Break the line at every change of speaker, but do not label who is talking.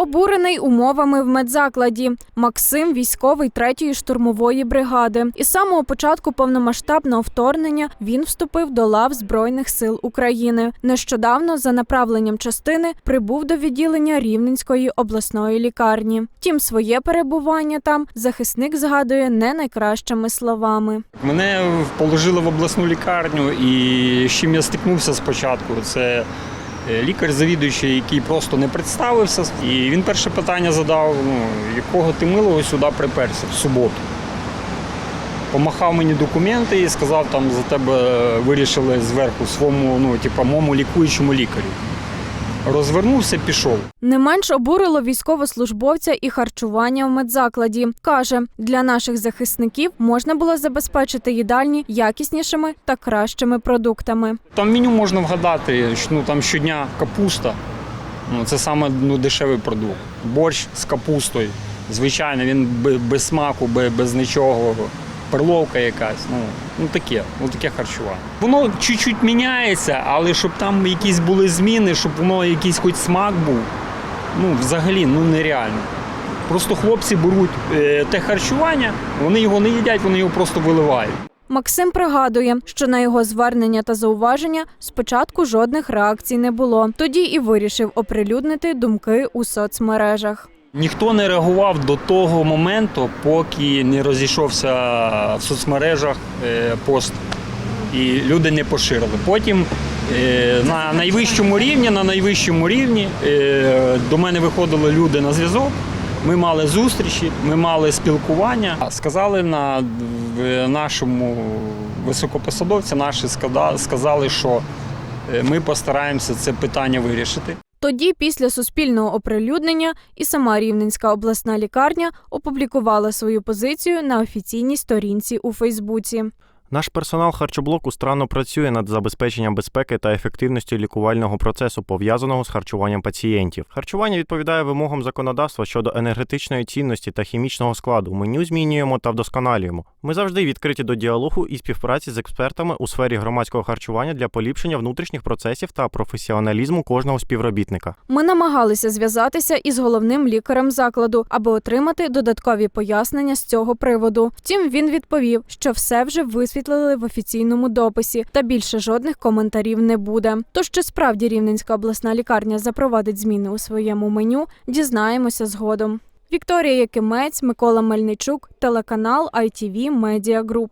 Обурений умовами в медзакладі. Максим військовий третьої штурмової бригади. Із самого початку повномасштабного вторгнення він вступив до лав Збройних сил України. Нещодавно за направленням частини прибув до відділення Рівненської обласної лікарні. Втім, своє перебування там захисник згадує не найкращими словами.
Мене положили в обласну лікарню, і з чим я стикнувся спочатку, це е, лікар-завідуючий, який просто не представився. І він перше питання задав: ну, якого ти милого сюди приперся в суботу. Помахав мені документи і сказав, там за тебе вирішили зверху своєму, ну, типу, моєму лікуючому лікарю. Розвернувся, пішов.
Не менш обурило військовослужбовця і харчування в медзакладі. Каже, для наших захисників можна було забезпечити їдальні якіснішими та кращими продуктами.
Там меню можна вгадати, що, ну, там щодня капуста. Ну, це саме ну, дешевий продукт. Борщ з капустою. Звичайно, він бе- без смаку, бе- без нічого. Перловка якась. Ну, ну таке, ну таке харчування. Воно чуть-чуть міняється, але щоб там якісь були зміни, щоб воно якийсь хоч смак був, ну взагалі ну нереально. Просто хлопці беруть е, те харчування, вони його не їдять, вони його просто виливають.
Максим пригадує, що на його звернення та зауваження спочатку жодних реакцій не було. Тоді і вирішив оприлюднити думки у соцмережах.
Ніхто не реагував до того моменту, поки не розійшовся в соцмережах е, пост, і люди не поширили. Потім е, на найвищому рівні, на найвищому рівні е, до мене виходили люди на зв'язок. Ми мали зустрічі, ми мали спілкування. Сказали на нашому високопосадовці, наші сказали, що ми постараємося це питання вирішити.
Тоді, після суспільного оприлюднення, і сама Рівненська обласна лікарня опублікувала свою позицію на офіційній сторінці у Фейсбуці.
Наш персонал харчоблоку странно працює над забезпеченням безпеки та ефективності лікувального процесу, пов'язаного з харчуванням пацієнтів. Харчування відповідає вимогам законодавства щодо енергетичної цінності та хімічного складу. Меню змінюємо та вдосконалюємо. Ми завжди відкриті до діалогу і співпраці з експертами у сфері громадського харчування для поліпшення внутрішніх процесів та професіоналізму кожного співробітника.
Ми намагалися зв'язатися із головним лікарем закладу, аби отримати додаткові пояснення з цього приводу. Втім, він відповів, що все вже висвітлили в офіційному дописі, та більше жодних коментарів не буде. Тож чи справді Рівненська обласна лікарня запровадить зміни у своєму меню, дізнаємося згодом. Вікторія Якимець, Микола Мельничук, телеканал ITV Media Group.